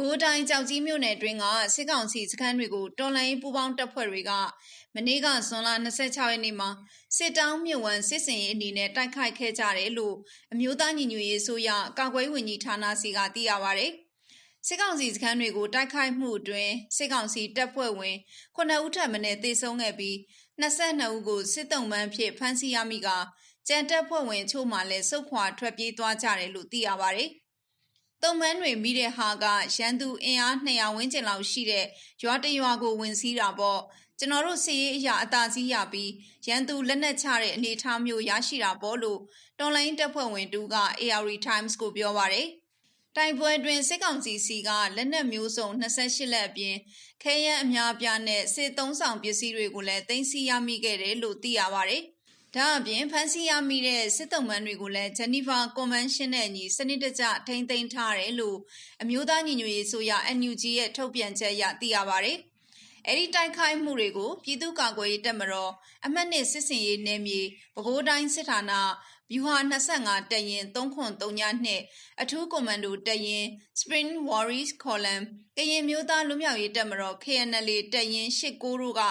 ကိုးတိုင်းကြောက်ကြီးမြို့နယ်တွင်းကစစ်ကောင်စီစခန်းတွေကိုတော်လိုင်းပူပေါင်းတပ်ဖွဲ့တွေကမနေ့ကဇွန်လ26ရက်နေ့မှာစစ်တောင်းမြစ်ဝမ်းစစ်စင်ရေးအနေနဲ့တိုက်ခိုက်ခဲ့ကြတယ်လို့အမျိုးသားညီညွတ်ရေးဆိုရကာကွယ်ဝင်ကြီးဌာနစီကသိရပါဗျ။စစ်ကောင်စီစခန်းတွေကိုတိုက်ခိုက်မှုအတွင်းစစ်ကောင်စီတပ်ဖွဲ့ဝင်9ဦးထပ်မံတေဆုံးခဲ့ပြီး22ဦးကိုစစ်တုံးမှန်းဖြစ်ဖမ်းဆီးရမိကကြံတပ်ဖွဲ့ဝင်ချို့မှလည်းစုတ်ခွာထွက်ပြေးသွားကြတယ်လို့သိရပါဗျ။ တုံမန်းတွေမိတဲ့ဟာကရန်သူအင်အား200ဝန်းကျင်လောက်ရှိတဲ့ရွာတရွာကိုဝင်စီးတာပေါ့ကျွန်တော်တို့စီရေးအရာအသာစီးရပြီးရန်သူလက်နက်ချတဲ့အနေအထားမျိုးရရှိတာပေါ့လို့တော်လိုင်းတပ်ဖွဲ့ဝင်တူက AR Times ကိုပြောပါတယ်တိုင်ပွဲတွင်စစ်ကောင်စီစီကလက်နက်မျိုးစုံ28လက်အပြင်ခဲယမ်းအများပြားနဲ့စစ်သုံးဆောင်ပစ္စည်းတွေကိုလည်းတင်စီရမိခဲ့တယ်လို့သိရပါတယ်။ ဒါအပြင်ဖန်စီရမိတဲ့စစ်တုံးမန်းတွေကိုလည်းဂျနီဗာကွန်ဗင်းရှင်းနဲ့အညီစနစ်တကျထိန်းသိမ်းထားတယ်လို့အမျိုးသားညီညွတ်ရေးဆိုရ NUG ရဲ့ထုတ်ပြန်ချက်အရသိရပါတယ်။အဲဒီတိုက်ခိုက်မှုတွေကိုပြည်သူ့ကာကွယ်ရေးတပ်မတော်အမှတ်နှစ်စစ်စင်ရေးနယ်မြေပဲခူးတိုင်းစစ်ဌာနဗျူဟာ25တပ်ရင်303အထူးကွန်မန်ဒိုတပ်ရင် Spring Warriors Column ကရင်မျိုးသားလူမျိုးရေးတပ်မတော် KNL တပ်ရင်89တို့က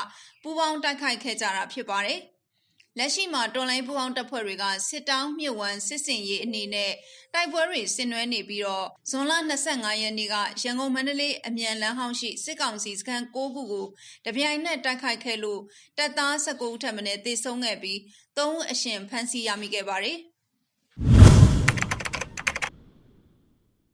ပူးပေါင်းတိုက်ခိုက်ခဲ့ကြတာဖြစ်ပါတယ်။ လက်ရှိမှာတော်လိုင်းပူအောင်တပ်ဖွဲ့တွေကစစ်တောင်းမြစ်ဝမ်းစစ်စင်ရေးအနေနဲ့တိုက်ပွဲတွေဆင်နွှဲနေပြီးတော့ဇွန်လ25ရက်နေ့ကရန်ကုန်မန္တလေးအမြန်လမ်းဟောင်းရှိစစ်ကောင်စီစခန်း6ခုကိုတပြိုင်နက်တိုက်ခိုက်ခဲ့လို့တပ်သား19ဦးထပ်မံတေဆုံးခဲ့ပြီး3ဦးအရှင်ဖမ်းဆီးရမိခဲ့ပါတယ်။